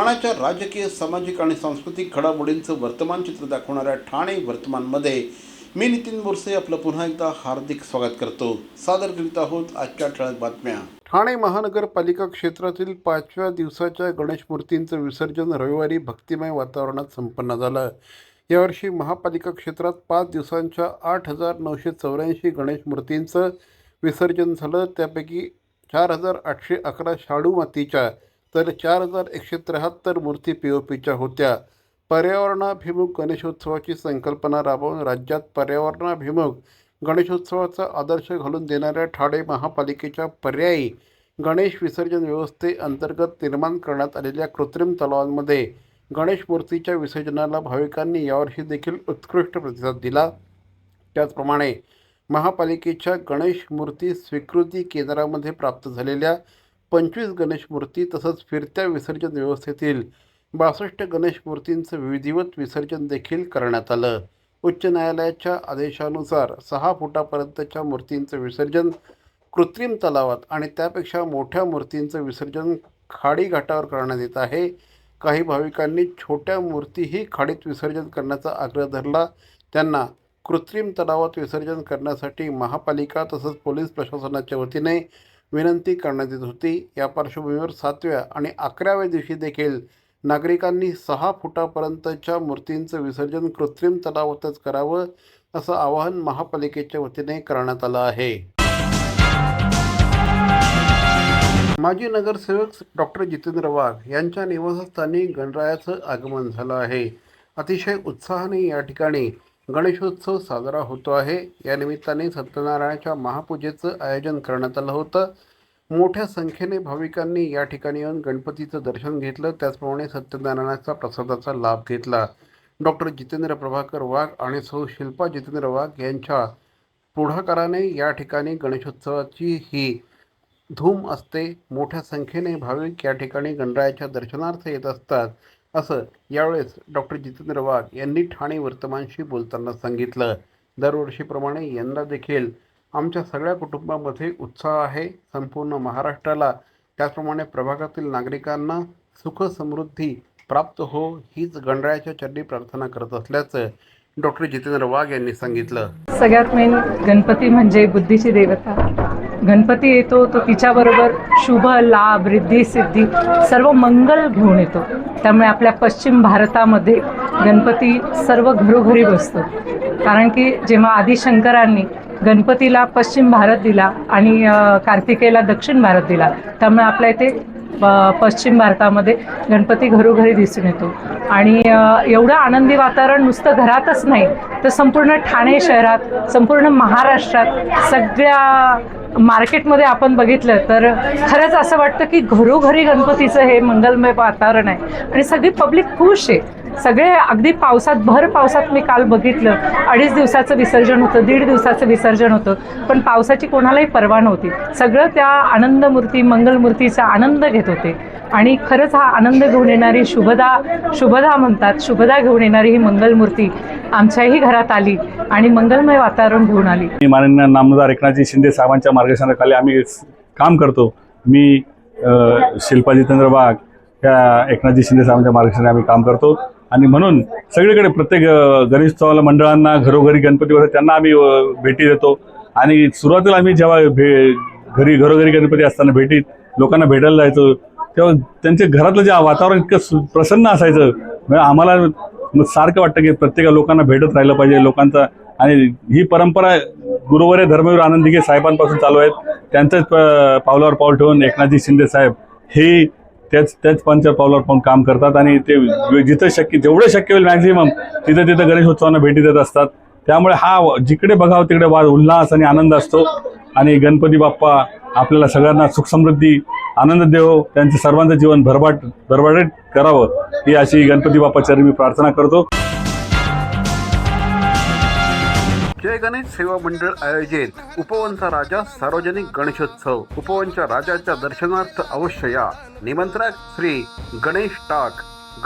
ठाण्याच्या राजकीय सामाजिक आणि सांस्कृतिक घडामोडींचं वर्तमान चित्र दाखवणाऱ्या ठाणे वर्तमानमध्ये मी नितीन बोरसे आपलं पुन्हा एकदा हार्दिक स्वागत करतो. सादर करीत आहोत आजच्या ठळक बातम्या. ठाणे महानगरपालिका क्षेत्रातील पाचव्या दिवसाच्या गणेश मूर्तींचं विसर्जन रविवारी भक्तिमय वातावरणात संपन्न झालं. यावर्षी महापालिका क्षेत्रात पाच दिवसांच्या आठ हजार नऊशे चौऱ्याऐंशी गणेश मूर्तींचं विसर्जन झालं. त्यापैकी चार हजार आठशे अकरा शाडू मातीच्या तर चार हजार एकशे त्र्याहत्तर मूर्ती पी ओ पीच्या होत्या. पर्यावरणाभिमुख गणेशोत्सवाची संकल्पना राबवून राज्यात पर्यावरणाभिमुख गणेशोत्सवाचा आदर्श घालून देणाऱ्या ठाणे महापालिकेच्या पर्यायी गणेश विसर्जन व्यवस्थेअंतर्गत निर्माण करण्यात आलेल्या कृत्रिम तलावांमध्ये गणेश मूर्तीच्या विसर्जनाला भाविकांनी यावर्षी देखील उत्कृष्ट प्रतिसाद दिला. त्याचप्रमाणे महापालिकेच्या गणेश मूर्ती स्वीकृती केंद्रामध्ये प्राप्त झालेल्या पंचवीस गणेश मूर्ती तसंच फिरत्या विसर्जन व्यवस्थेतील बासष्ट गणेश मूर्तींचं विधिवत विसर्जन देखील करण्यात आलं. उच्च न्यायालयाच्या आदेशानुसार सहा फुटापर्यंतच्या मूर्तींचं विसर्जन कृत्रिम तलावात आणि त्यापेक्षा मोठ्या मूर्तींचं विसर्जन खाडी घाटावर करण्यात येत आहे. काही भाविकांनी छोट्या मूर्तीही खाडीत विसर्जन करण्याचा आग्रह धरला. त्यांना कृत्रिम तलावात विसर्जन करण्यासाठी महापालिका तसंच पोलीस प्रशासनाच्या वतीने विनंती करण्यात येत होती. या पार्श्वभूमीवर सातव्या आणि अकराव्या दिवशी देखील नागरिकांनी सहा फुटापर्यंतच्या मूर्तींचं विसर्जन कृत्रिम तलावातच करावं असं आवाहन महापालिकेच्या वतीने करण्यात आलं आहे. माजी नगरसेवक डॉक्टर जितेंद्र वाघ यांच्या निवासस्थानी गणरायाचं आगमन झालं आहे. अतिशय उत्साहाने या ठिकाणी गणेशोत्सव साजरा होतो आहे. या निमित्ताने सत्यनारायणाच्या महापूजेचं आयोजन करण्यात आलं होतं. मोठ्या संख्येने भाविकांनी या ठिकाणी येऊन गणपतीचं दर्शन घेतलं. त्याचप्रमाणे सत्यनारायणाचा प्रसादाचा लाभ घेतला. डॉक्टर जितेंद्र प्रभाकर वाघ आणि सौ शिल्पा जितेंद्र वाघ यांच्या पुढाकाराने या ठिकाणी गणेशोत्सवाची ही धूम असते. मोठ्या संख्येने भाविक या ठिकाणी गणरायाच्या दर्शनार्थ येत असतात. असं यावेळेस डॉक्टर जितेंद्र वाघ यांनी ठाणे वर्तमानशी बोलताना सांगितलं. दरवर्षीप्रमाणे यंदा देखील आमच्या सगळ्या कुटुंबामध्ये उत्साह आहे. संपूर्ण महाराष्ट्राला त्याचप्रमाणे प्रभागातील नागरिकांना सुख समृद्धी प्राप्त हो हीच गणरायाच्या चरणी प्रार्थना करत असल्याचं डॉक्टर जितेंद्र वाघ यांनी सांगितलं. सगळ्यात मेन गणपती म्हणजे बुद्धीची देवता. गणपती येतो तो तिच्याबरोबर शुभ लाभ रिद्धी सिद्धी सर्व मंगल घेऊन येतो. त्यामुळे आपल्या पश्चिम भारतामध्ये गणपती सर्व घरोघरी बसतो. कारण की जेव्हा आदिशंकरांनी गणपतीला पश्चिम भारत दिला आणि कार्तिकेला कार्तिकेयला दक्षिण भारत दिला त्यामुळे आपल्या इथे प- पश्चिम भारतामध्ये गणपती घरोघरी दिसून येतो. आणि एवढं आनंदी वातावरण नुसतं घरातच नाही तर संपूर्ण ठाणे शहरात संपूर्ण महाराष्ट्रात सगळ्या मार्केटमध्ये आपण बघितलं तर खरंच असं वाटतं की घरोघरी गणपतीचं हे मंगलमय वातावरण आहे. आणि सगळी पब्लिक खुश आहे. सगळे अगदी पावसात भर पावसात मी काल बघितलं. अडीच दिवसाचं विसर्जन होतं दीड दिवसाचं विसर्जन होतं. पण पावसाची कोणालाही पर्वा नव्हती. सगळं त्या आनंदमूर्ती मंगलमूर्तीचा आनंद घेत होते. आणि खरंच हा आनंद घेऊन येणारी शुभदा शुभदा म्हणतात शुभदा घेऊन येणारी ही मंगलमूर्ती आमच्याही घरात आली आणि मंगलमय वातावरण घेऊन आली. माननीय नामदार एकनाथजी शिंदे साहेबांच्या मार्गदर्शनाखाली आम्ही काम करतो. मी शिल्पा जितेंद्र वाघ या एकनाथजी शिंदे साहेबांच्या मार्गदर्शनाने आम्ही काम करतो. आणि म्हणून सगळीकडे प्रत्येक अ, गणेशोत्सवाला मंडळांना घरोघरी गणपती वगैरे त्यांना आम्ही भेटी देतो. आणि सुरुवातीला आम्ही जेव्हा भे घरी घरोघरी गणपती असताना भेटीत लोकांना भेटायला जायचो तेव्हा त्यांच्या घरातलं जे वातावरण इतकं सु- प्रसन्न असायचं. म्हणजे आम्हाला सारखं वाटतं की प्रत्येक लोकांना भेटत राहिलं पाहिजे लोकांचा आणि ही परंपरा गुरुवारे धर्मवीर आनंदिगे साहेबांपासून चालू आहेत. त्यांच्याच प- पावलावर पाऊल ठेवून एकनाथजी शिंदे साहेब हे त्याच त्याच पंचर पावलावर पाहून काम करतात आणि ते जिथं शक्य जेवढं शक्य होईल मॅक्झिमम तिथं तिथं गणेशोत्सवांना भेटी देत असतात. त्यामुळे हा जिकडे बघावं तिकडे वा उल्हास आणि आनंद असतो. आणि गणपती बाप्पा आपल्याला सगळ्यांना सुखसमृद्धी आनंद देव त्यांचं सर्वांचं जीवन भरभाट भरभाट करावं ही अशी गणपती बाप्पाच्या मी प्रार्थना करतो. जय गणेश सेवा मंडळ आयोजित उपवनचा राजा सार्वजनिक गणेशोत्सव. उपवनच्या राजाच्या दर्शनार्थ अवश्य या. निमंत्रक श्री गणेश टाक.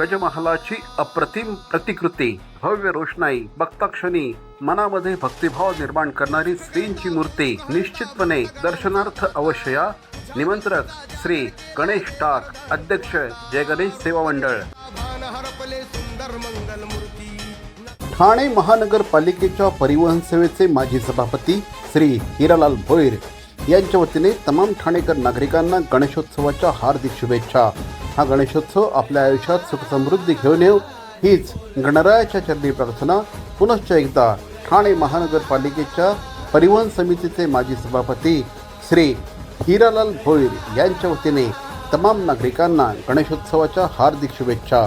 गजमहालाची अप्रतिम प्रतिकृती. भव्य रोषणाई. भक्ताक्षणी. मनामध्ये भक्तिभाव निर्माण करणारी श्रींची मूर्ती. निश्चितपणे दर्शनार्थ अवश्य या. निमंत्रक श्री गणेश टाक. अध्यक्ष जय गणेश सेवा मंडळ. ठाणे महानगरपालिकेच्या परिवहन सेवेचे माजी सभापती श्री हिरालाल भोईर यांच्या वतीने तमाम ठाणेकर नागरिकांना गणेशोत्सवाच्या हार्दिक शुभेच्छा. हा गणेशोत्सव आपल्या आयुष्यात सुखसमृद्धी घेऊन येऊ हीच गणरायाच्या चरणी प्रार्थना. पुनश्च एकदा ठाणे महानगरपालिकेच्या परिवहन समितीचे माजी सभापती श्री हिरालाल भोईर यांच्या वतीने तमाम नागरिकांना गणेशोत्सवाच्या हार्दिक शुभेच्छा.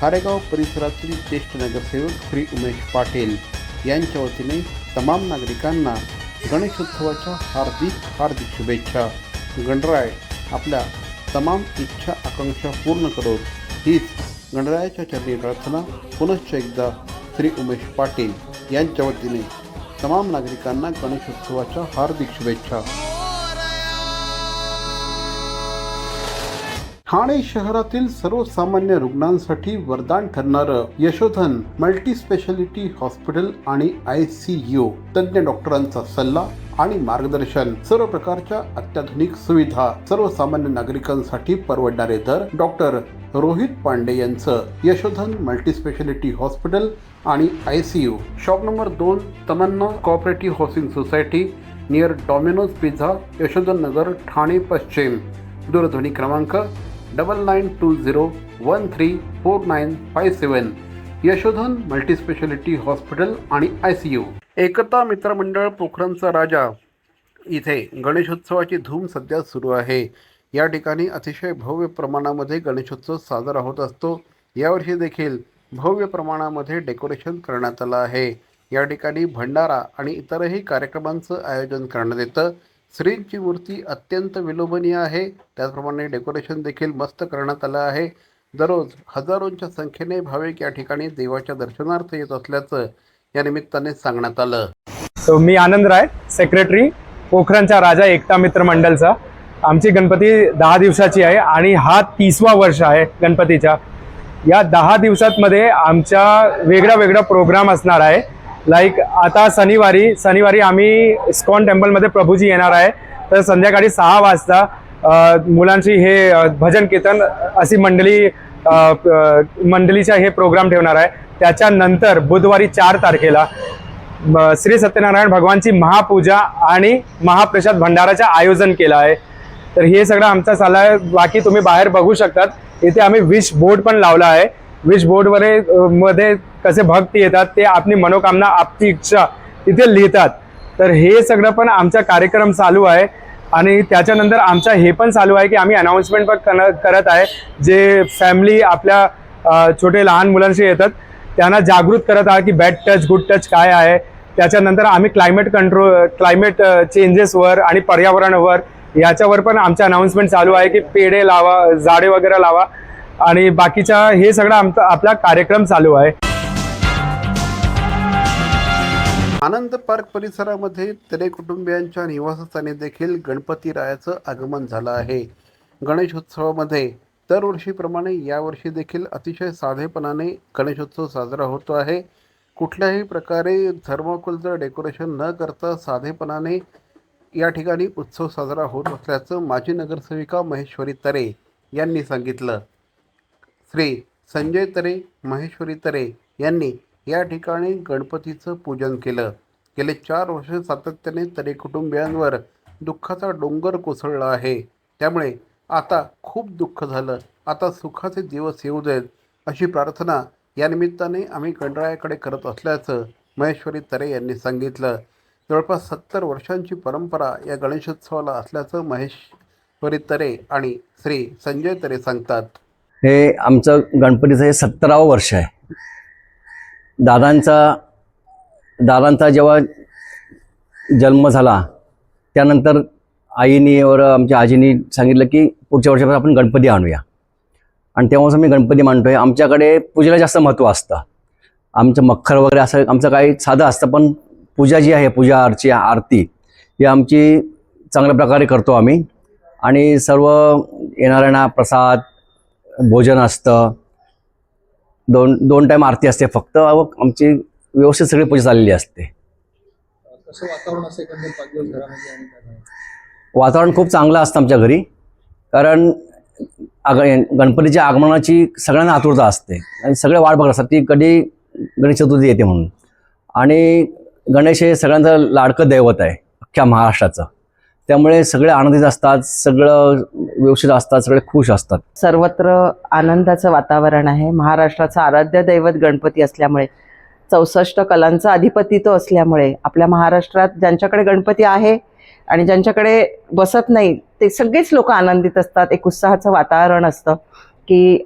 खारेगाव परिसरातील ज्येष्ठ नगरसेवक श्री उमेश पाटील यांच्या वतीने तमाम नागरिकांना गणेशोत्सवाच्या हार्दिक हार्दिक शुभेच्छा. गणराय आपल्या तमाम इच्छा आकांक्षा पूर्ण करो हीच गणरायाच्या चरणी प्रार्थना पुनश्च एकदा श्री उमेश पाटील यांच्या वतीने तमाम नागरिकांना गणेशोत्सवाच्या हार्दिक शुभेच्छा. ठाणे शहरातील सर्वसामान्य रुग्णांसाठी वरदान ठरणारं यशोधन मल्टी स्पेशालिटी हॉस्पिटल आणि आय सी यू. तज्ज्ञ डॉक्टरांचा सल्ला आणि मार्गदर्शन. सर्व प्रकारच्या अत्याधुनिक सुविधा सर्वसामान्य नागरिकांसाठी परवडणारे दर. डॉक्टर रोहित पांडे यांचं यशोधन मल्टी स्पेशालिटी हॉस्पिटल आणि I C U. Shop number दोन Tamanna cooperative housing society near Domino's pizza Yashodhan Nagar Thane पश्चिम. दूरध्वनी क्रमांक double nine two zero one three four nine five seven Yashodhan multispeciality hospital आणि I C U Ekta मित्रमंडळ पोखरणचा राजा. इथे गणेशोत्सवाची धूम सध्या सुरू आहे. या ठिकाणी अतिशय भव्य प्रमाणामध्ये गणेशोत्सव साजरा होत असतो. यावर्षी देखील भव्य प्रमाणामध्ये डेकोरेशन करण्यात आलं आहे. या ठिकाणी भंडारा आणि इतरही कार्यक्रमांचं आयोजन करण्यात येतं. श्रींची मूर्ती अत्यंत विलोभनीय आहे. त्याचप्रमाणे डेकोरेशन देखील मस्त करण्यात आलं आहे. दररोज हजारोंच्या संख्येने भाविक या ठिकाणी देवाच्या दर्शनार्थ येत असल्याचं या निमित्ताने सांगण्यात आलं. सो मी आनंद राय सेक्रेटरी पोखरणच्या राजा एकता मित्र मंडलचा. आमची गणपती दहा दिवसाची आहे आणि हा तीसवा वर्ष आहे गणपतीचा या दहा दिवसांमध्ये आमच्या वेगळा वेगळा प्रोग्राम असणार आहे. लाईक आता शनिवारी शनिवारी आम्ही इस्कॉन टेम्पलमध्ये प्रभूजी येणार आहे. तर संध्याकाळी सहा वाजता मुलांची हे भजन कीर्तन अशी मंडळी मंडळीचा हे प्रोग्राम ठेवणार आहे. त्याच्यानंतर बुधवारी चार तारखेला श्री सत्यनारायण भगवानची महापूजा आणि महाप्रसाद भंडाराचं आयोजन केलं आहे. तर हे सगळं आमचा सल्ला आहे. बाकी तुम्ही बाहेर बघू शकतात. इथे आम्ही विश बोर्ड पण लावला आहे. विश बोर्डवर मध्ये कसे भक्त येतात ते आपली मनोकामना आपली इच्छा तिथे लिहितात. तर हे सगळं पण आमचा कार्यक्रम चालू आहे. आणि त्याच्यानंतर आमचा हे पण चालू आहे की आम्ही अनाऊन्समेंट पण कर करत आहे. जे फॅमिली आपल्या छोटे लहान मुलांशी येतात त्यांना जागृत करत आहात की बॅड टच गुड टच काय आहे. त्याच्यानंतर आम्ही क्लायमेट कंट्रोल क्लायमेट चेंजेसवर आणि पर्यावरणावर याच्यावर पण आमच्या अनाऊन्समेंट चालू आहे की पेढे लावा झाडे वगैरे लावा. आणि बाकीच्या हे सगळं आमचा आपला कार्यक्रम चालू आहे. आनंद पार्क परिसरामध्ये तरे कुटुंबियांच्या निवासस्थानी देखील गणपती रायाचं आगमन झालं आहे. गणेशोत्सवामध्ये दरवर्षीप्रमाणे यावर्षी देखील अतिशय साधेपणाने गणेशोत्सव साजरा होतो आहे. कुठल्याही प्रकारे थर्माकोलचं डेकोरेशन न करता साधेपणाने या ठिकाणी उत्सव साजरा होत असल्याचं माजी नगरसेविका महेश्वरी तरे यांनी सांगितलं. श्री संजय तरे महेश्वरी तरे यांनी या ठिकाणी गणपतीचं पूजन केलं. गेले चार वर्ष सातत्याने तरी कुटुंबियांवर दुःखाचा डोंगर कोसळला आहे. त्यामुळे आता खूप दुःख झालं. आता सुखाचे दिवस येऊ देत अशी प्रार्थना या निमित्ताने आम्ही गणरायाकडे करत असल्याचं महेश्वरी तरे यांनी सांगितलं. जवळपास सत्तर वर्षांची परंपरा या गणेशोत्सवाला असल्याचं महेश्वरी तरे आणि श्री संजय तरे सांगतात. हे आमचं गणपतीचं हे सत्तरावं वर्ष आहे. दादांचा दादांचा जेव्हा जन्म झाला त्यानंतर आईनी वर आमच्या आजीनी सांगितलं की पुढच्या वर्षापासून आपण गणपती आणूया. आणि तेव्हापासून मी गणपती मांडतो आहे आमच्याकडे पूजेला जास्त महत्त्व असतं. आमचं मखर वगैरे असं आमचं काही साधं असतं पण पूजा जी आहे पूजा अर्ची आरती ही आमची चांगल्या प्रकारे करतो आम्ही. आणि सर्व येणाऱ्यांना प्रसाद भोजन असतं. दोन दोन टाईम आरती असते. फक्त आमची व्यवस्थित सगळी पूजा चाललेली असते? वातावरण खूप चांगलं असतं आमच्या घरी. कारण आग गणपतीच्या आगमनाची सगळ्यांना आतुरता असते. आणि सगळे वाट बघत असतात की कधी गणेश चतुर्थी येते म्हणून. आणि गणेश हे सगळ्यांचं लाडकं दैवत आहे अख्ख्या महाराष्ट्राचं. त्यामुळे सगळे आनंदित असतात सगळं व्यवस्थित असतात सगळे खुश असतात. सर्वत्र आनंदाचं वातावरण आहे. महाराष्ट्राचं आराध्य दैवत गणपती असल्यामुळे चौसष्ट कलांचं अधिपतित्व असल्यामुळे आपल्या महाराष्ट्रात ज्यांच्याकडे गणपती आहे आणि ज्यांच्याकडे बसत नाही ते सगळेच लोक आनंदित असतात. एक उत्साहाचं वातावरण असतं की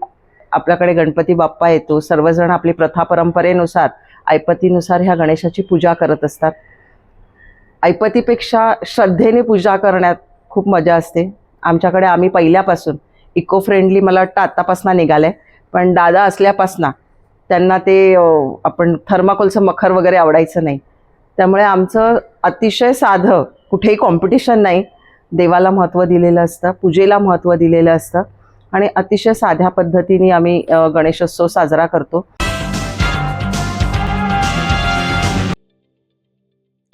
आपल्याकडे गणपती बाप्पा येतो. सर्वजण आपली प्रथा परंपरेनुसार ऐपतीनुसार ह्या गणेशाची पूजा करत असतात. ऐपतीपेक्षा श्रद्धेने पूजा करण्यात खूप मजा असते. आमच्याकडे आम्ही पहिल्यापासून इको फ्रेंडली मला वाटतं आत्तापासून निघालं पण दादा असल्यापासनं त्यांना ते आपण थर्माकोलचं मखर वगैरे आवडायचं नाही. त्यामुळे आमचं अतिशय साधं कुठेही कॉम्पिटिशन नाही. देवाला महत्त्व दिलेलं असतं पूजेला महत्त्व दिलेलं असतं. आणि अतिशय साध्या पद्धतीने आम्ही गणेशोत्सव साजरा करतो.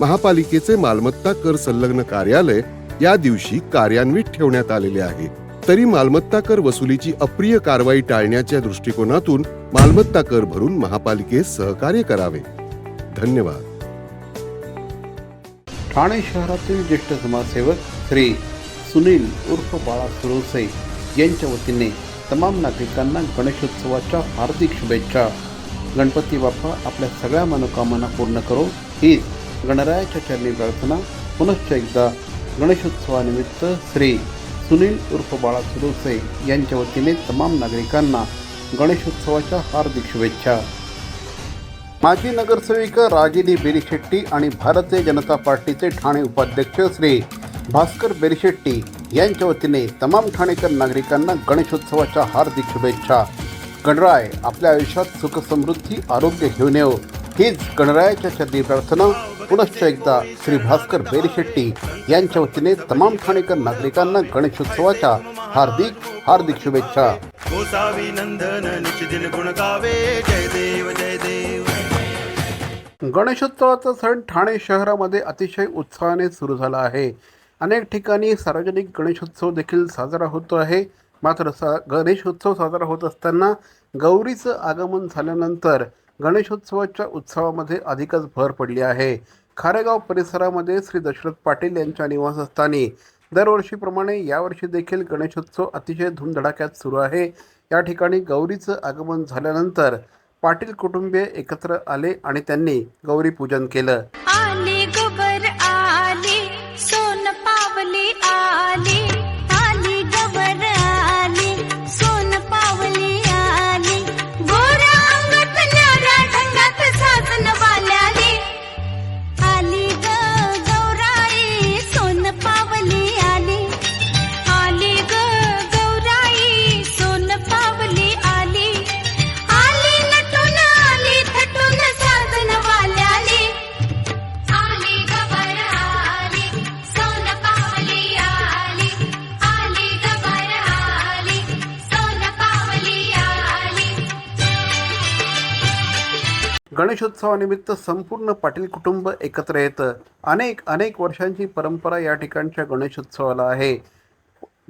महापालिकेचे मालमत्ता कर संलग्न कार्यालय या दिवशी कार्यान्वित ठेवण्यात आलेले आहे. तरी मालमत्ता कर वसुलीची अप्रिय कारवाई टाळण्याच्या दृष्टिकोनातून मालमत्ता कर भरून महापालिकेस सहकार्य करावे. धन्यवाद. ठाणे शहरातील ज्येष्ठ समाजसेवक श्री सुनील उर्फ बाळा सुरवसे यांच्या वतीने तमाम नागरिकांना गणेशोत्सवाच्या हार्दिक शुभेच्छा. गणपती बाप्पा आपल्या सगळ्या मनोकामना पूर्ण करो. हीच गणरायाच्या चरणी प्रार्थना. पुनश्च एकदा गणेशोत्सवानिमित्त श्री सुनील उर्फ बाळा सुरवसे यांच्या वतीने तमाम नागरिकांना गणेशोत्सवाच्या हार्दिक शुभेच्छा. माजी नगरसेविका रागिनी बेरीशेट्टी आणि भारतीय जनता पार्टीचे ठाणे उपाध्यक्ष श्री भास्कर बेरीशेट्टी यांच्या वतीने तमाम ठाणेकर नागरिकांना गणेशोत्सवाच्या हार्दिक शुभेच्छा. गणराय आपल्या आयुष्यात सुखसमृद्धी आरोग्य घेऊन येऊ हीच गणरायाच्या चरणी प्रार्थना. पुनश्च एकदा श्री भास्कर बेरीशेट्टी यांच्या वतीने तमाम ठाणेकर नागरिकांना गणेशोत्सवाच्या हार्दिक हार्दिक शुभेच्छा. गोसावी नंदन निशिदिन गुण गावे. जय देव जय देव. गणेशोत्सवाचा सण ठाणे शहरामध्ये अतिशय उत्साहाने सुरू झाला आहे. अनेक ठिकाणी सार्वजनिक गणेशोत्सव देखील साजरा होतो आहे. मात्र सा गणेशोत्सव साजरा होत असताना गौरीचं आगमन झाल्यानंतर गणेशोत्सवाच्या उत्सवामध्ये अधिकच भर पडली आहे. खारेगाव परिसरामध्ये श्री दशरथ पाटील यांच्या निवासस्थानी दरवर्षीप्रमाणे यावर्षी देखील गणेशोत्सव अतिशय धूमधडाक्यात सुरू आहे. या ठिकाणी गौरीचं आगमन झाल्यानंतर पाटील कुटुंबीय एकत्र आले आणि त्यांनी गौरी पूजन केलं. गणेशोत्सवानिमित्त संपूर्ण पाटील कुटुंब एकत्र येतं अनेक अनेक वर्षांची परंपरा या ठिकाणच्या गणेशोत्सवाला आहे.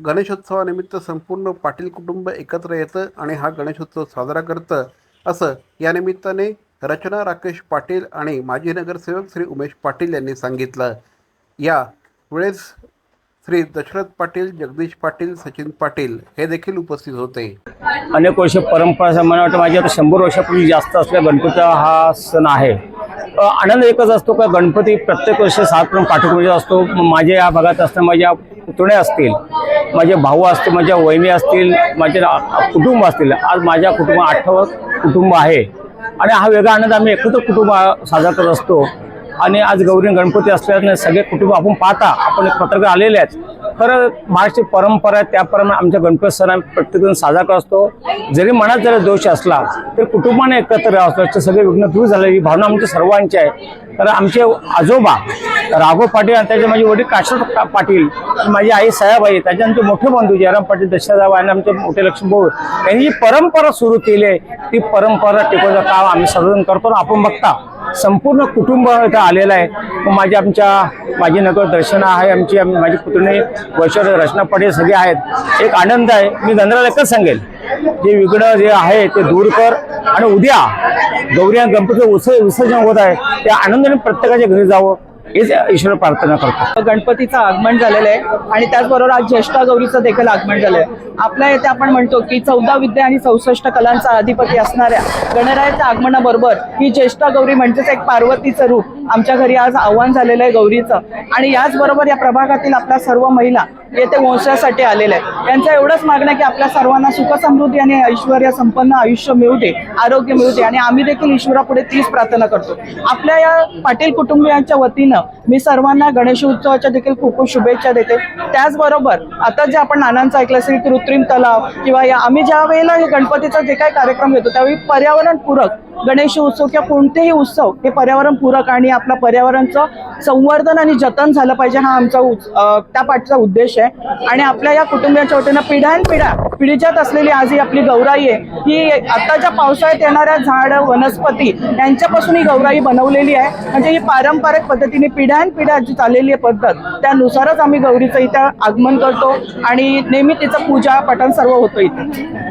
गणेशोत्सवानिमित्त संपूर्ण पाटील कुटुंब एकत्र येतं आणि हा गणेशोत्सव साजरा करतं असं या निमित्ताने रचना राकेश पाटील आणि माजी नगरसेवक श्री उमेश पाटील यांनी सांगितलं. या वेळेस श्री दशरथ पाटील जगदीश पाटील सचिन पाटील हे देखील उपस्थित होते. अनेक वर्ष परंपरा मला वाटतं माझी आता शंभर वर्षापूर्वी जास्त असल्या गणपतीचा हा सण आहे. आनंद एकच असतो का गणपती प्रत्येक वर्ष सातपर्यंत पाठवमध्ये असतो. माझ्या या भागात असताना माझ्या पुतणे असतील माझे भाऊ असतील माझ्या वहिनी असतील माझे कुटुंब असतील. आज माझ्या कुटुंब अठ्ठावन्न कुटुंब आहे. आणि हा वेगळा आनंद आम्ही एकत्र कुटुंब साजरा करत असतो. आणि आज गौरी गणपती असल्याने सगळे कुटुंब आपण पाहता आपण एक पत्रकार आलेले आहेत. खरं महाराष्ट्री परंपरा आहे त्याप्रमाणे आमच्या गणपती सण आम्ही प्रत्येकजण साजरा करत. असतो जरी मनात जरी दोष असला तरी कुटुंबाने एकत्र असतो सगळे विघ्न दूर झाले ही भावना आमच्या सर्वांची आहे. कारण आमचे आजोबा राघव पाटील आणि त्याचे माझे वडील काशीनाथ पाटील माझी आई सयाबाई त्याच्यानंतर मोठे बंधू जयराम पाटील दशराव आणि आमचे मोठे लक्ष्मीभाऊ यांनी जी परंपरा सुरू केली आहे ती परंपरा टिकवण्याचं काम आम्ही सर्वजण करतो आणि आपण बघता. संपूर्ण कुटुंब इथं आलेलं आहे. मग माझ्या आमच्या माझी नगर दर्शना आहे आमची माझी पुतणी वैश्वर रचना पाटील सगळे आहेत. एक आनंद आहे. मी गंधराला एकच सांगेल? जे विघ्न जे आहे ते दूर कर आणि उद्या गौरी आणि गणपती उत्सव विसर्जन होत आहे. त्या आनंदाने प्रत्येकाच्या घरी जावं. हेच ईश्वर प्रार्थना करतो. गणपतीचं आगमन झालेलं आहे आणि त्याचबरोबर आज ज्येष्ठा गौरीचं देखील आगमन झालं आहे. आपल्या इथे आपण म्हणतो की चौदा विद्या आणि चौसष्ट कलांचा अधिपती असणाऱ्या गणरायाच्या आगमनाबरोबर ही ज्येष्ठा गौरी म्हणजेच एक पार्वतीचं रूप आमच्या घरी आज आव्हान झालेलं आहे गौरीचं. आणि याचबरोबर या प्रभागातील आपल्या सर्व महिला येथे वंशासाठी आलेल्या आहेत. यांचं एवढंच मागणं आहे की आपल्या सर्वांना सुखसमृद्धी आणि ऐश्वर संपन्न आयुष्य मिळू दे आरोग्य मिळू दे आणि आम्ही देखील ईश्वरापुढे तीच प्रार्थना करतो. आपल्या या पाटील कुटुंबियांच्या वतीनं मी सर्वांना गणेश उत्सवाच्या देखील खूप खूप शुभेच्छा देते. त्याचबरोबर आता जे आपण नानांचं ऐकलं असेल की कृत्रिम तलाव किंवा या आम्ही ज्या वेळेला हे गणपतीचा जे काही कार्यक्रम घेतो त्यावेळी पर्यावरणपूरक गणेश उत्सव किंवा कोणतेही उत्सव हे पर्यावरणपूरक आणि आपलं पर्यावरणचं संवर्धन आणि जतन झालं पाहिजे हा आमचा त्या पाठचा उद्देश आहे. आणि आपल्या या कुटुंबियांच्या वतीनं पिढ्यानपिढ्या पिढीच्यात असलेली आज ही आपली गौराई आहे. ही आताच्या पावसाळ्यात येणाऱ्या झाड वनस्पती यांच्यापासून ही गौराई बनवलेली आहे. म्हणजे ही पारंपरिक पद्धतीने पिढ्यानपिढ्या जी चाललेली आहे पद्धत त्यानुसारच आम्ही गौरीचं इथं आगमन करतो आणि नेहमी तिचं पूजा पठण सर्व होतं इथे.